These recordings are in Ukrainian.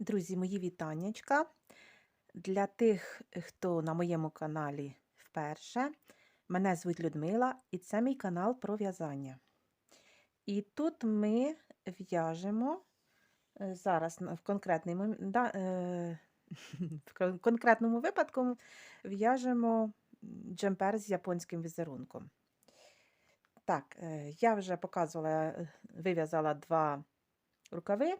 Друзі, мої вітаннячка. Для тих, хто на моєму каналі вперше, мене звуть Людмила, і це мій канал про в'язання. І тут ми в'яжемо е, зараз в, да, е, в конкретному випадку в'яжемо джемпер з японським візерунком. Так, е, я вже показувала, е, вив'язала два рукави.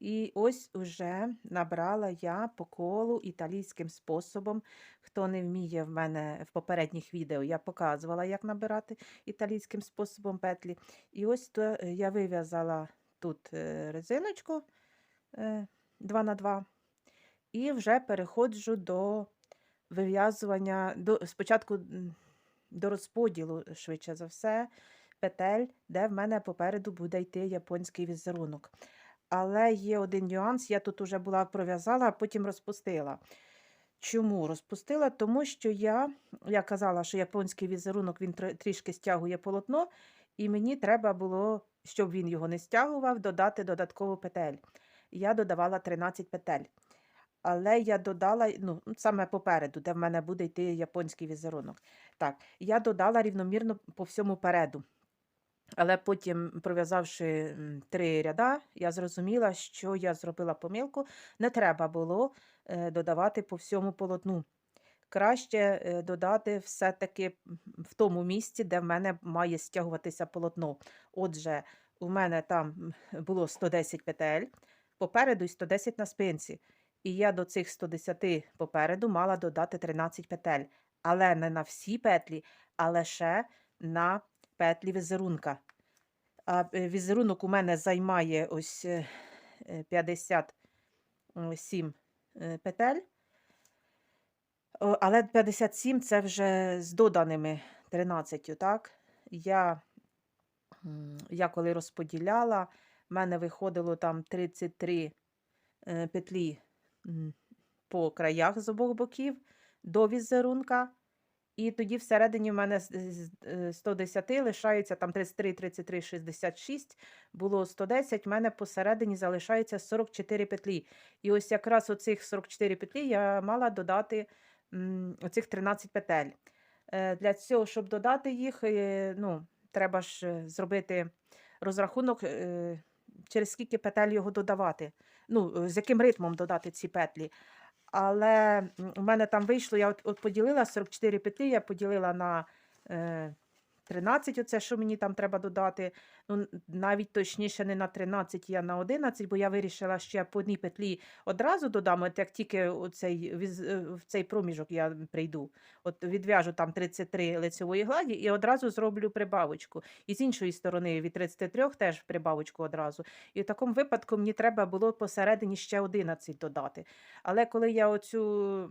І ось уже набрала я по колу італійським способом. Хто не вміє в мене в попередніх відео, я показувала, як набирати італійським способом петлі. І ось то е, я вив'язала тут е, резиночку 2 на 2 і вже переходжу до вив'язування, до, спочатку до розподілу, швидше за все, петель, де в мене попереду буде йти японський візерунок. Але є один нюанс, я тут уже була пров'язала, а потім розпустила. Чому розпустила? Тому що я, я казала, що японський візерунок він трішки стягує полотно, і мені треба було, щоб він його не стягував, додати додаткову петель. Я додавала 13 петель. Але я додала, ну, саме попереду, де в мене буде йти японський візерунок. Так, я додала рівномірно по всьому переду. Але потім, пров'язавши три ряда, я зрозуміла, що я зробила помилку. Не треба було е, додавати по всьому полотну. Краще е, додати все-таки в тому місці, де в мене має стягуватися полотно. Отже, у мене там було 110 петель, попереду і 110 на спинці. І я до цих 110 попереду мала додати 13 петель. Але не на всі петлі, а лише на петлі візерунка. А е, візерунок у мене займає ось е, е, 57 е, петель. Але 57 це вже з доданими 13, так? Я, я коли розподіляла, в мене виходило там 33 е, петлі по краях з обох боків до візерунка. І тоді всередині в мене з- з е, 110 лишається там 33, 33, 66, було 110, в мене посередині залишається 44 петлі. І ось якраз оцих 44 петлі я мала додати оцих 13 петель. Е, Для цього, щоб додати їх, е, ну, треба ж е, зробити розрахунок, через скільки петель його додавати. Ну, з яким ритмом додати ці петлі. Але в мене там вийшло, я от, от поділила 44 петлі, я поділила на е, 13, оце, що мені там треба додати. Ну, навіть точніше не на 13, я на 11, бо я вирішила, що я по одній петлі одразу додам, от як тільки оцей, е, в цей проміжок я прийду. От відв'яжу там 33 лицевої гладі і одразу зроблю прибавочку. І з іншої сторони від 33 теж прибавочку одразу. І в такому випадку мені треба було посередині ще 11 додати. Але коли я оцю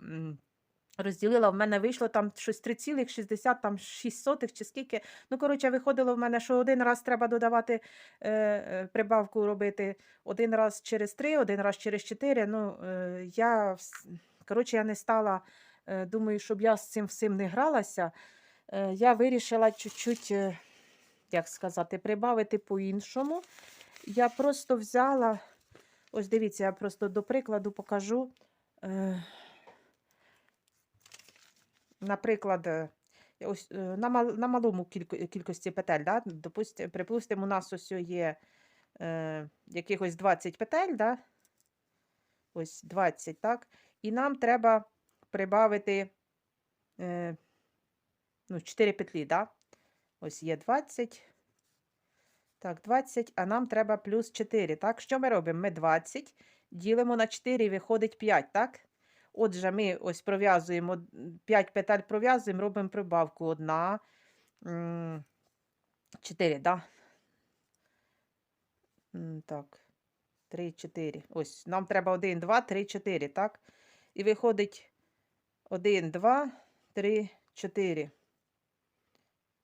розділила, в мене вийшло там щось 3,60 там 6 сотих чи скільки. Ну, коротше, виходило в мене, що один раз треба додавати е, е, прибавку робити, один раз через 3, один раз через 4. Ну, е, я, коротше, я не стала, е, думаю, щоб я з цим всім не гралася. Е, я вирішила чуть-чуть, е, як сказати, прибавити по-іншому. Я просто взяла, ось дивіться, я просто до прикладу покажу. Е, Наприклад, е, ось е, на, мал, на малому кілько- кількості петель, да? Допусти, припустимо, у нас ось є е, якихось 20 петель, да? ось 20, так? І нам треба прибавити е, ну, 4 петлі, да? ось є 20. Так, 20, а нам треба плюс 4. Так, що ми робимо? Ми 20 ділимо на 4 і виходить 5, так? Отже, ми ось пров'язуємо 5 петель пров'язуємо, робимо прибавку. Одна, 4, да? Так, 3, 4. Ось, нам треба 1, 2, 3, 4, так? І виходить 1, 2, 3, 4.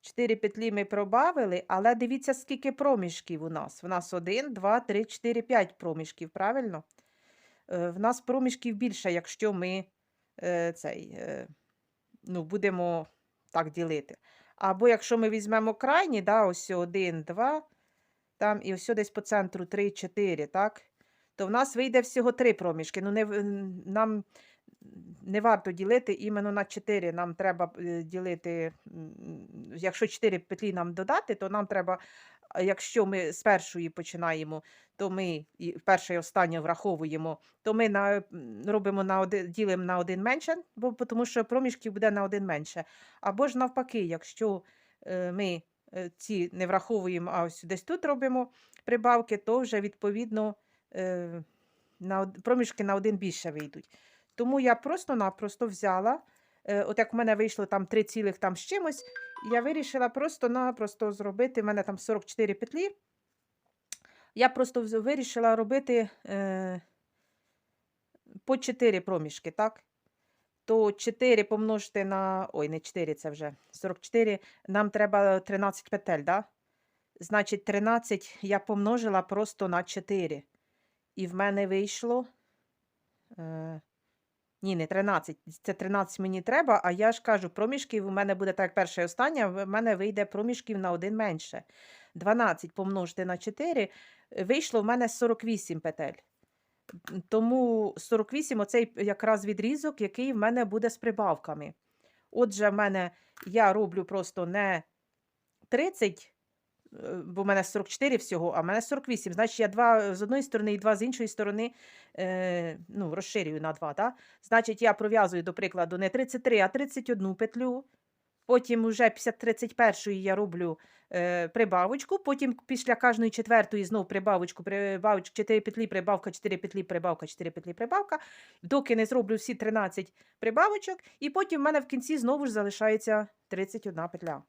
4 петлі ми пробавили, але дивіться, скільки проміжків у нас. У нас 1, 2, 3, 4, 5 проміжків, правильно? Е, В нас проміжків більше, якщо ми е, цей, е, ну, будемо так ділити. Або якщо ми візьмемо крайні, да, ось 1, 2, там і ось десь по центру 3, 4, так? то в нас вийде всього три проміжки. Ну, не, нам не варто ділити іменно на 4. Нам треба ділити, якщо 4 петлі нам додати, то нам треба, якщо ми з першої починаємо, то ми і перше і останнє враховуємо, то ми на, робимо на один, ділимо на один менше, бо тому що проміжків буде на один менше. Або ж навпаки, якщо е, ми е, ці не враховуємо, а ось десь тут робимо прибавки, то вже відповідно е, на, проміжки на один більше вийдуть. Тому я просто-напросто взяла, от як в мене вийшло там 3 цілих там з чимось, я вирішила просто-напросто зробити, в мене там 44 петлі. Я просто вирішила робити е, по 4 проміжки, так? То 4 помножити на. Ой, не 4, це вже 44. Нам треба 13 петель, да? Значить, 13 я помножила просто на 4. І в мене вийшло. Е, ні, не 13. Це 13 мені треба, а я ж кажу, проміжків у мене буде так, як перша і остання, в мене вийде проміжків на один менше. 12 помножити на 4, е, вийшло в мене 48 петель. Тому 48 оцей якраз відрізок, який в мене буде з прибавками. Отже, в мене я роблю просто не 30, е, бо в мене 44 всього, а в мене 48. Значить, я два з одної сторони і два з іншої сторони е, ну, розширюю на 2. Да? Значить, я пров'язую, до прикладу, не 33, а 31 петлю. Потім уже після 31 я роблю е, прибавочку, потім після кожної четвертої знову прибавочку, прибавочку, 4 петлі, прибавка, 4 петлі, прибавка, 4 петлі, прибавка, доки не зроблю всі 13 прибавочок, і потім в мене в кінці знову ж залишається 31 петля.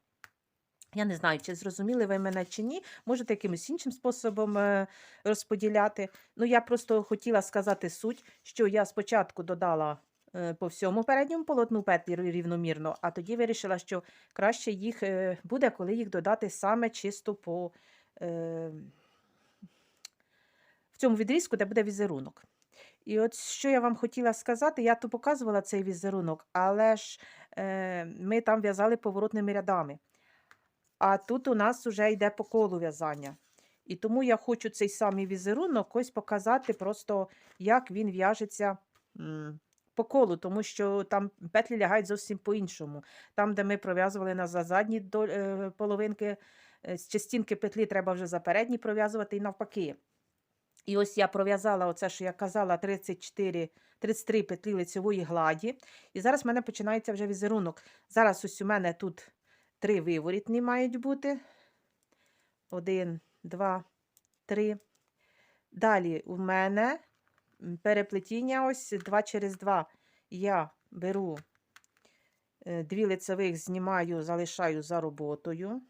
Я не знаю, чи зрозуміли ви мене чи ні. Можете якимось іншим способом е, розподіляти. Ну, я просто хотіла сказати суть, що я спочатку додала е, по всьому передньому полотну петлі рівномірно, а тоді вирішила, що краще їх е, буде, коли їх додати саме чисто по в цьому відрізку, де буде візерунок. І от що я вам хотіла сказати, я то показувала цей візерунок, але ж ми там в'язали поворотними рядами. А тут у нас вже йде по колу в'язання. І тому я хочу цей самий візерунок ось показати просто, як він в'яжеться по колу, тому що там петлі лягають зовсім по-іншому. Там, де ми пров'язували на за задні е, половинки, е, з частинки петлі треба вже за передні пров'язувати і навпаки. І ось я пров'язала оце, що я казала, 34, 33 петлі лицевої гладі. І зараз в мене починається вже візерунок. Зараз ось у мене тут три виворітні мають бути. Один, два, три. Далі у мене переплетіння ось 2 через 2. Я беру е, дві лицевих, знімаю, залишаю за роботою.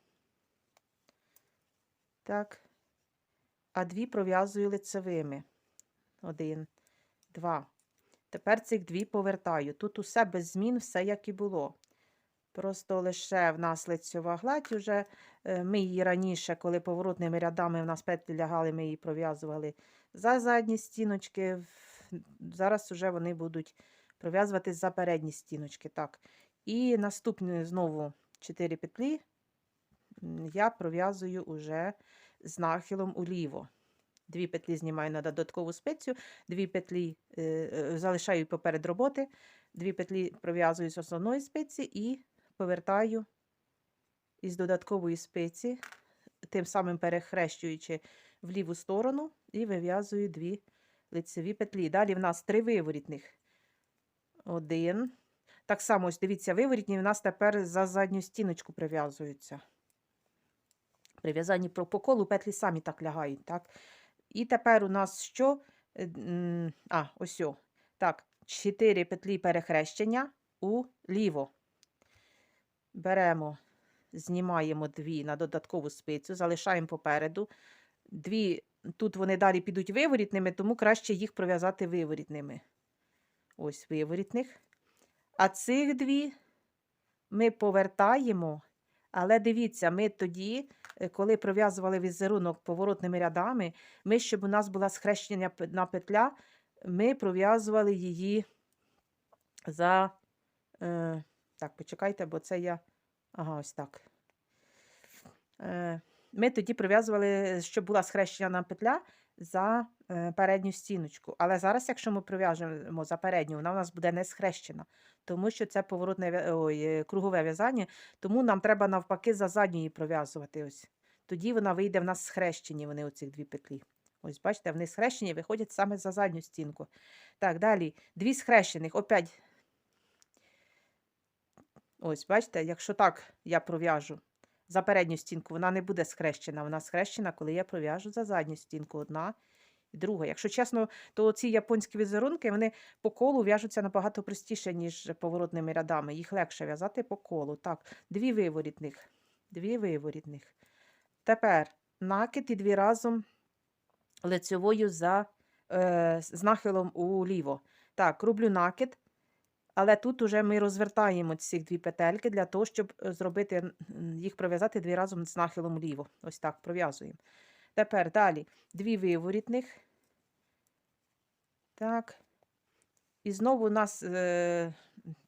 Так. А дві пров'язую лицевими. Один, два. Тепер цих дві повертаю. Тут усе без змін, все як і було. Просто лише в нас лицьова гладь уже. е, Ми її раніше, коли поворотними рядами в нас петлі лягали, ми її пров'язували за задні стіночки. Зараз вже вони будуть пров'язуватись за передні стіночки. Так. І наступні знову 4 петлі я пров'язую уже з нахилом уліво. Дві петлі знімаю на додаткову спецію, дві петлі е, е, залишаю поперед роботи, дві петлі пров'язую з основної спиці і повертаю із додаткової спиці, тим самим перехрещуючи в ліву сторону, і вив'язую дві лицеві петлі. Далі в нас три виворітних. Один. Так само, ось дивіться, виворітні в нас тепер за задню стіночку прив'язуються. При в'язанні по колу петлі самі так лягають. Так? І тепер у нас що? А, ось. о. Так, 4 петлі перехрещення уліво. Беремо, знімаємо дві на додаткову спицю, залишаємо попереду. Дві, тут вони далі підуть виворітними, тому краще їх пров'язати виворітними. Ось виворітних. А цих дві ми повертаємо. Але дивіться, ми тоді, е, коли пров'язували візерунок поворотними рядами, ми, щоб у нас була схрещення петля, ми пров'язували її за. Е, так, почекайте, бо це я. Ага, ось так. Е, ми тоді пров'язували, щоб була схрещена петля за е, передню стіночку. Але зараз, якщо ми прив'яжемо за передню, вона у нас буде не схрещена, тому що це поворотне ой, е, кругове в'язання, тому нам треба навпаки за задню її пров'язувати. Ось. Тоді вона вийде в нас схрещені, вони оці дві петлі. Ось, бачите, вони схрещені виходять саме за задню стінку. Так, далі. Дві схрещених. Опять. Ось, бачите, якщо так я пров'яжу за передню стінку, вона не буде схрещена. Вона схрещена, коли я пров'яжу за задню стінку. Одна і друга. Якщо чесно, то ці японські візерунки вони по колу в'яжуться набагато простіше, ніж поворотними рядами. Їх легше в'язати по колу. Так, дві виворітних. Дві виворітних. Тепер накид і дві разом лицевою за, е, з нахилом уліво. Так, роблю накид. Але тут уже ми розвертаємо ці дві петельки для того, щоб е, зробити їх пров'язати дві разом з нахилом вліво. Ось так пров'язуємо. Тепер далі дві виворітних. Так. І знову у нас е,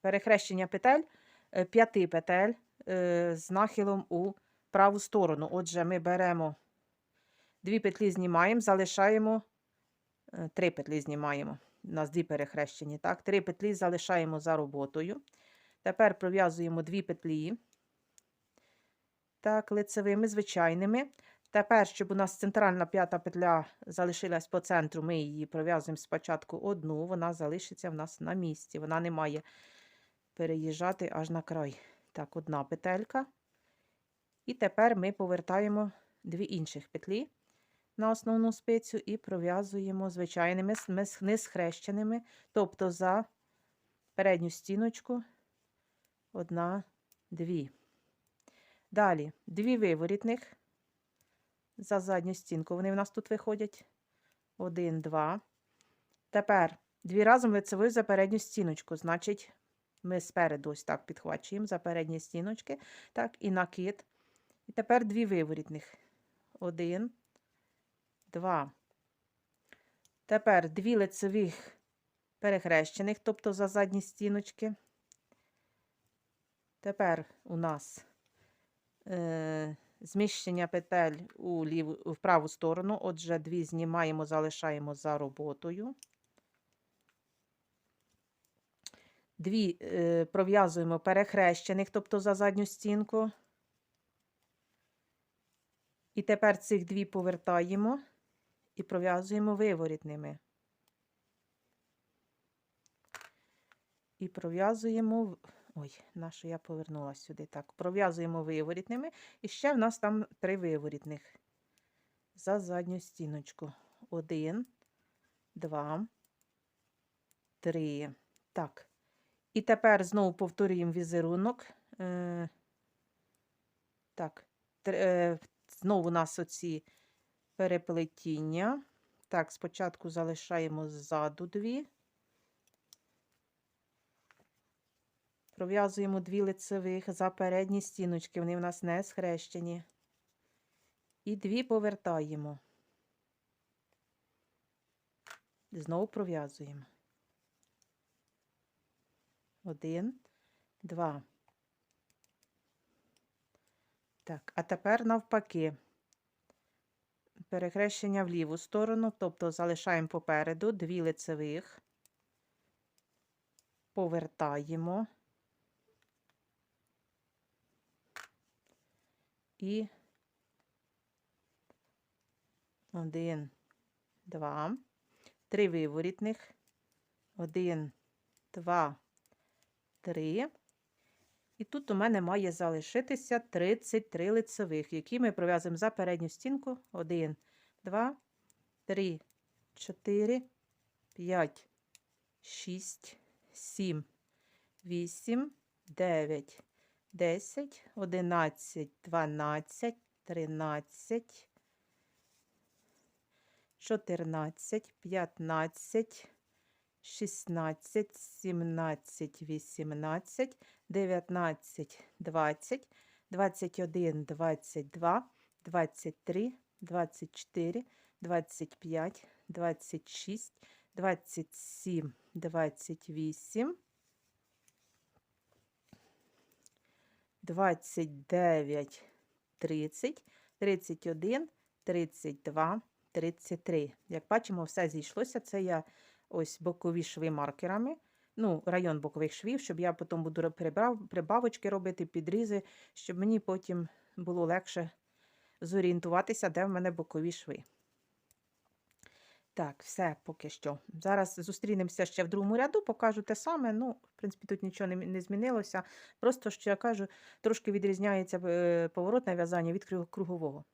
перехрещення петель, е, п'яти петель е, з нахилом у праву сторону. Отже, ми беремо дві петлі знімаємо, залишаємо е, три петлі знімаємо. У нас дві перехрещені. Так, три петлі залишаємо за роботою. Тепер пров'язуємо дві петлі. Так, лицевими, звичайними. Тепер, щоб у нас центральна п'ята петля залишилась по центру, ми її пров'язуємо спочатку одну, вона залишиться в нас на місці. Вона не має переїжджати аж на край. Так, одна петелька. І тепер ми повертаємо дві інших петлі на основну спицю і пров'язуємо звичайними несхрещеними, тобто за передню стіночку одна, дві. Далі дві виворітних за задню стінку. Вони в нас тут виходять. Один, два. Тепер дві разом лицевою за передню стіночку. Значить, ми спереду ось так підхвачуємо за передні стіночки. Так, і накид. І тепер дві виворітних. Один, два. Тепер дві лицевих перехрещених, тобто за задні стіночки. Тепер у нас е, зміщення петель у, ліву, в праву сторону. Отже, дві знімаємо, залишаємо за роботою. Дві е, пров'язуємо перехрещених, тобто за задню стінку. І тепер цих дві повертаємо і пров'язуємо виворітними. І пров'язуємо. Ой, на що я повернулася сюди. Так, пров'язуємо виворітними. І ще в нас там три виворітних. За задню стіночку. Один, два, три. Так. І тепер знову повторюємо візерунок. Е, так, е, знову у нас оці переплетіння. Так, спочатку залишаємо ззаду дві. Пров'язуємо дві лицевих за передні стіночки, вони в нас не схрещені. І дві повертаємо. Знову пров'язуємо. Один, два. Так, а тепер навпаки. Перехрещення в ліву сторону, тобто залишаємо попереду дві лицевих, повертаємо. І один, два, три виворітних, один, два, три. І тут у мене має залишитися 33 лицевих, які ми пров'язуємо за передню стінку. 1, 2, 3, 4, 5, 6, 7, 8, 9, 10, 11, 12, 13, 14, 15, 16, 17, 18, 19, 20, 21, 22, 23, 24, 25, 26, 27, 28, 29, 30, 31, 32, 33. Як бачимо, все зійшлося. Це я ось бокові шви маркерами. Ну, район бокових швів, щоб я потім буду прибавочки робити, підрізи, щоб мені потім було легше зорієнтуватися, де в мене бокові шви. Так, все поки що. Зараз зустрінемося ще в другому ряду, покажу те саме. Ну, в принципі, тут нічого не, не змінилося. Просто, що я кажу, трошки відрізняється е, поворотне в'язання від кругового.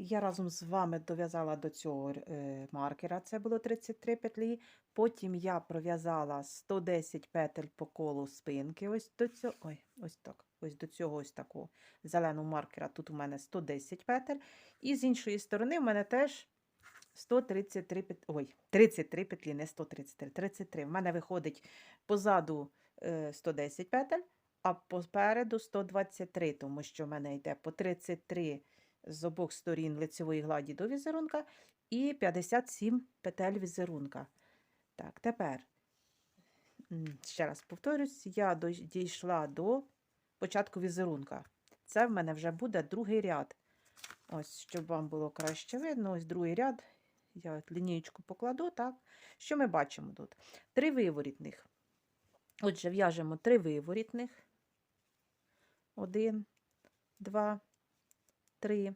Я разом з вами дов'язала до цього е, маркера, це було 33 петлі. Потім я пров'язала 110 петель по колу спинки. Ось до цього, ой, ось так, ось до цього ось такого зеленого маркера. Тут у мене 110 петель. І з іншої сторони в мене теж 133 петлі, ой, 33 петлі, не 133, 33. В мене виходить позаду е, 110 петель, а попереду 123, тому що в мене йде по 33 з обох сторін лицевої гладі до візерунка і 57 петель візерунка. Так, тепер, ще раз повторюсь, я дійшла до початку візерунка. Це в мене вже буде другий ряд. Ось, щоб вам було краще видно, ось другий ряд. Я от покладу, так. Що ми бачимо тут? Три виворітних. Отже, в'яжемо три виворітних. Один, два, три.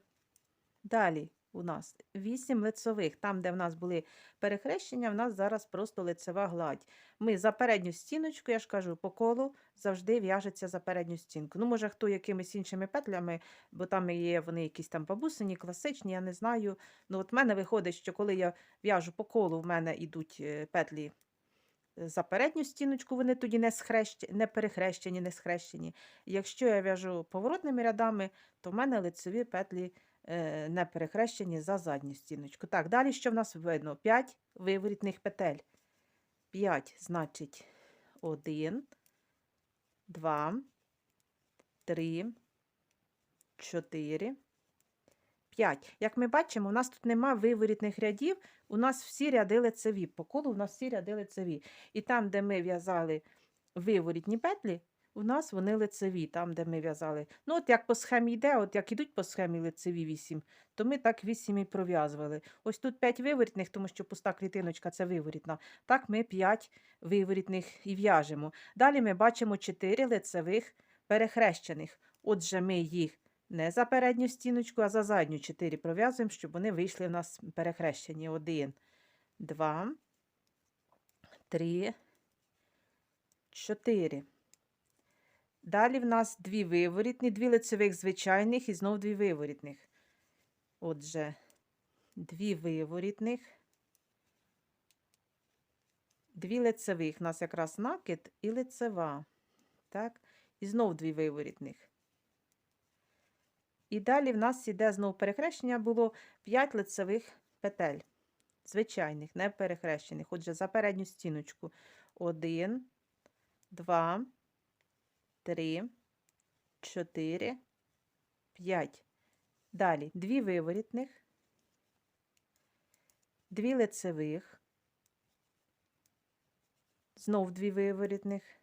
Далі у нас 8 лицевих. Там, де в нас були перехрещення, в нас зараз просто лицева гладь. Ми за передню стіночку, я ж кажу, по колу завжди в'яжеться за передню стінку. Ну, може, хто якимись іншими петлями, бо там є вони якісь там бабусині, класичні, я не знаю. Ну, от в мене виходить, що коли я в'яжу по колу, в мене йдуть е, петлі за передню стіночку, вони тоді не, схрещ... не перехрещені, не схрещені. Якщо я в'яжу поворотними рядами, то в мене лицеві петлі е, не перехрещені за задню стіночку. Так, далі що в нас видно? 5 виворітних петель. 5, значить, 1, 2, 3, 4, 5. Як ми бачимо, у нас тут нема виворітних рядів, у нас всі ряди лицеві. По колу у нас всі ряди лицеві. І там, де ми в'язали виворітні петлі, у нас вони лицеві, там, де ми в'язали. Ну, от як по схемі йде, от як ідуть по схемі лицеві 8, то ми так 8 і пров'язували. Ось тут 5 виворітних, тому що пуста клітиночка це виворітна. Так ми 5 виворітних і в'яжемо. Далі ми бачимо 4 лицевих перехрещених. Отже, ми їх не за передню стіночку, а за задню 4 пров'язуємо, щоб вони вийшли в нас перехрещені. 1, 2, 3, 4. Далі в нас дві виворітні, дві лицевих звичайних і знов дві виворітних. Отже, дві виворітних, дві лицевих. У нас якраз накид і лицева. Так? І знов дві виворітних. І далі в нас іде знов перехрещення, було 5 лицевих петель. Звичайних, не перехрещених. Отже, за передню стіночку. 1, 2, 3, 4, 5. Далі дві виворітних, дві лицевих, знов дві виворітних.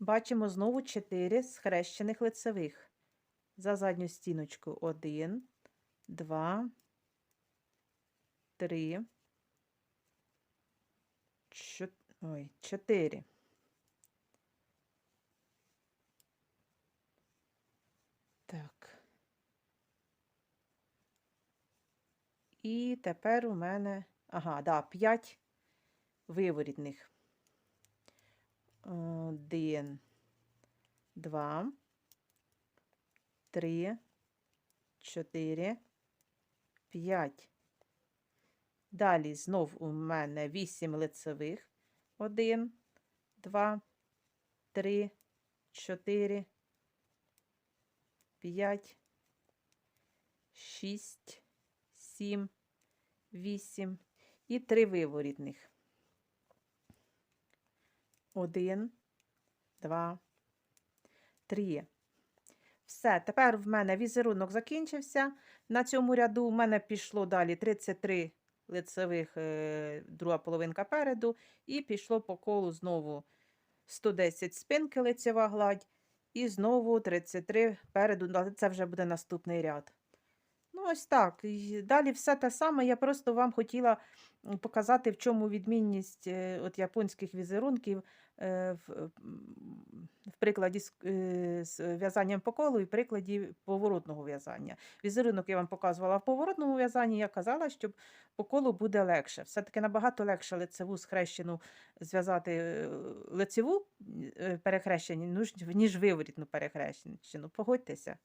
Бачимо знову 4 схрещених лицевих. За задню стіночку 1, 2, 3, 4. Так. І тепер у мене, ага, да, 5 виворітних. Один, два, три, чотири, п'ять. Далі знов у мене 8 лицевих. Один, два, три, чотири, п'ять, шість, сім, вісім і три виворітних. Один, два, три. Все, тепер в мене візерунок закінчився. На цьому ряду в мене пішло далі 33 лицевих, е, друга половинка переду, і пішло по колу знову 110 спинки лицева гладь І знову 33 переду, але це вже буде наступний ряд. Ну, ось так. І далі все те саме. Я просто вам хотіла показати, в чому відмінність е, от японських візерунків е, в, в прикладі з, е, з в'язанням по колу і прикладі поворотного в'язання. Візерунок я вам показувала в поворотному в'язанні, я казала, що по колу буде легше. Все-таки набагато легше лицеву схрещену зв'язати е, лицеву е, перехрещені, ніж виворітну перехрещену. Погодьтеся.